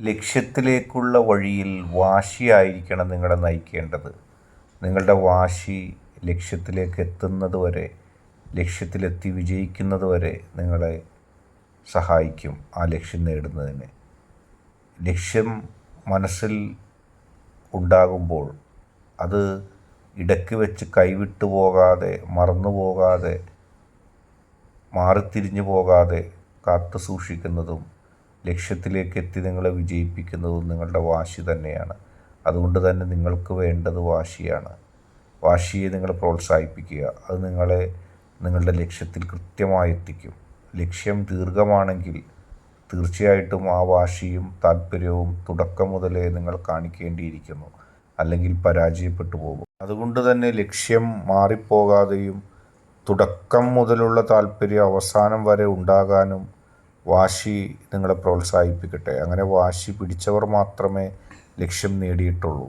ലക്ഷ്യത്തിലേക്കുള്ള വഴിയിൽ വാശിയായിരിക്കണം നിങ്ങളെ നയിക്കേണ്ടത്. നിങ്ങളുടെ വാശി ലക്ഷ്യത്തിലേക്ക് എത്തുന്നത് വരെ ലക്ഷ്യത്തിലെത്തി വിജയിക്കുന്നത് വരെ നിങ്ങളെ സഹായിക്കും ആ ലക്ഷ്യം നേടുന്നതിന്. ലക്ഷ്യം മനസ്സിൽ ഉണ്ടാകുമ്പോൾ അത് ഇടയ്ക്ക് വെച്ച് കൈവിട്ടു പോകാതെ മറന്നു പോകാതെ മാറിത്തിരിഞ്ഞു പോകാതെ കാത്തു സൂക്ഷിക്കുന്നതും ലക്ഷ്യത്തിലേക്ക് എത്തി നിങ്ങളെ വിജയിപ്പിക്കുന്നതും നിങ്ങളുടെ വാശി തന്നെയാണ്. അതുകൊണ്ട് തന്നെ നിങ്ങൾക്ക് വേണ്ടത് വാശിയാണ്. വാശിയെ നിങ്ങൾ പ്രോത്സാഹിപ്പിക്കുക. അത് നിങ്ങളെ നിങ്ങളുടെ ലക്ഷ്യത്തിൽ കൃത്യമായി എത്തിക്കും. ലക്ഷ്യം ദീർഘമാണെങ്കിൽ തീർച്ചയായിട്ടും ആ വാശിയും താല്പര്യവും തുടക്കം മുതലേ നിങ്ങൾ കാണിക്കേണ്ടിയിരിക്കുന്നു. അല്ലെങ്കിൽ പരാജയപ്പെട്ടു പോകും. അതുകൊണ്ട് തന്നെ ലക്ഷ്യം മാറിപ്പോകാതെയും തുടക്കം മുതലുള്ള താല്പര്യം അവസാനം വരെ ഉണ്ടാകാനും വാശി നിങ്ങളെ പ്രോത്സാഹിപ്പിക്കട്ടെ. അങ്ങനെ വാശി പിടിച്ചവർ മാത്രമേ ലക്ഷ്യം നേടിയിട്ടുള്ളൂ.